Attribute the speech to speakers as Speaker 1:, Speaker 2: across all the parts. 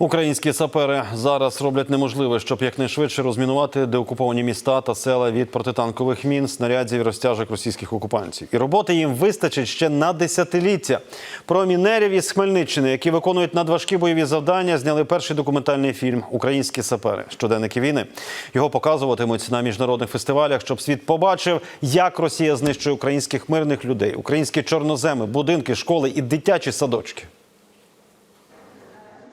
Speaker 1: Українські сапери зараз роблять неможливе, щоб якнайшвидше розмінувати деокуповані міста та села від протитанкових мін, снарядів і розтяжок російських окупантів. І роботи їм вистачить ще на десятиліття. Про мінерів із Хмельниччини, які виконують надважкі бойові завдання, зняли перший документальний фільм Українські сапери щоденники війни. Його показуватимуть на міжнародних фестивалях, щоб світ побачив, як Росія знищує українських мирних людей, українські чорноземи, будинки, школи і дитячі садочки.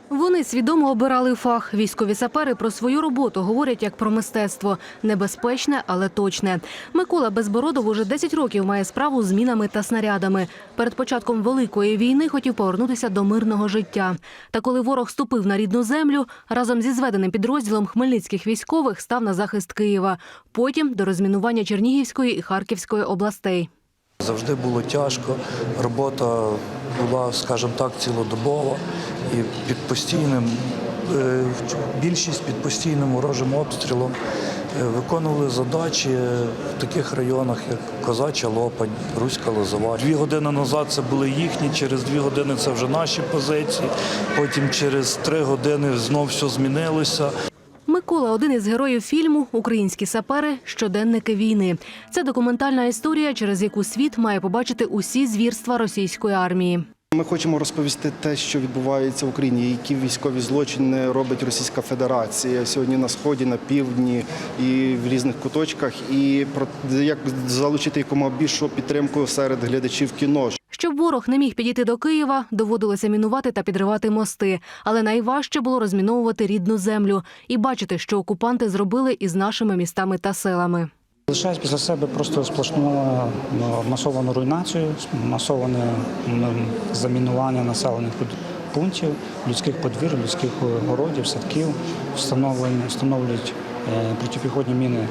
Speaker 2: Вони свідомо обирали фах. Військові сапери про свою роботу говорять як про мистецтво. Небезпечне, але точне. Микола Безбородов уже 10 років має справу з мінами та снарядами. Перед початком Великої війни хотів повернутися до мирного життя. Та коли ворог ступив на рідну землю, разом зі зведеним підрозділом хмельницьких військових став на захист Києва. Потім до розмінування Чернігівської і Харківської областей.
Speaker 3: Завжди було тяжко. Робота була, скажімо так, цілодобова і під постійним, е, більшість під постійним ворожим обстрілом е, виконували задачі в таких районах, як Козача Лопань, Руська Лозова. Дві години назад це були їхні, через дві години це вже наші позиції. Потім через три години знов все змінилося.
Speaker 2: Микола один із героїв фільму Українські сапери щоденники війни. Це документальна історія, через яку світ має побачити усі звірства російської армії.
Speaker 4: Ми хочемо розповісти те, що відбувається в Україні, які військові злочини робить Російська Федерація сьогодні на сході, на півдні і в різних куточках, і про як залучити якомога більшу підтримку серед глядачів кіно.
Speaker 2: Щоб ворог не міг підійти до Києва, доводилося мінувати та підривати мости. Але найважче було розміновувати рідну землю і бачити, що окупанти зробили із нашими містами та селами.
Speaker 5: Лишають після себе просто сплошну ну, масовану руйнацію, масоване замінування населених пунктів, людських подвір, людських городів, садків, встановлюють е, протипіхотні міни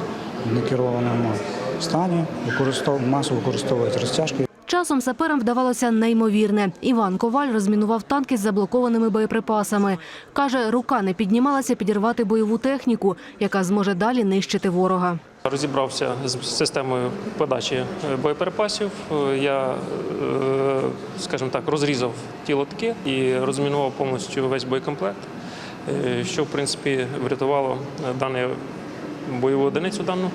Speaker 5: в некерованому стані, використов, масово використовують розтяжки.
Speaker 2: Часом саперам вдавалося неймовірне. Іван Коваль розмінував танки з заблокованими боєприпасами. Каже, рука не піднімалася підірвати бойову техніку, яка зможе далі нищити ворога.
Speaker 6: Розібрався з системою подачі е, боєприпасів. Е, Я, е, скажімо так, розрізав ті лотки і розмінував повністю весь боєкомплект, що в принципі врятувало дану бойову одиницю дану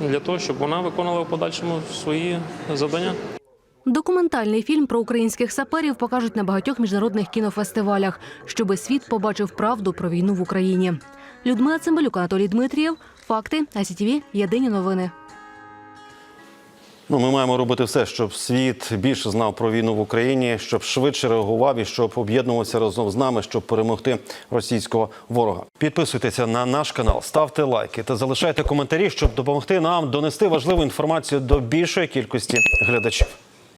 Speaker 6: для того, щоб вона виконувала в подальшому свої завдання.
Speaker 2: Документальний фільм про українських саперів покажуть на багатьох міжнародних кінофестивалях, щоби світ побачив правду про війну в Україні. Людмила Цимбалюк, Анатолій Дмитрієв. Факти АСІТВ. Єдині новини.
Speaker 1: Ну, ми маємо робити все, щоб світ більше знав про війну в Україні, щоб швидше реагував і щоб об'єднувався разом з нами, щоб перемогти російського ворога. Підписуйтеся на наш канал, ставте лайки та залишайте коментарі, щоб допомогти нам донести важливу інформацію до більшої кількості глядачів.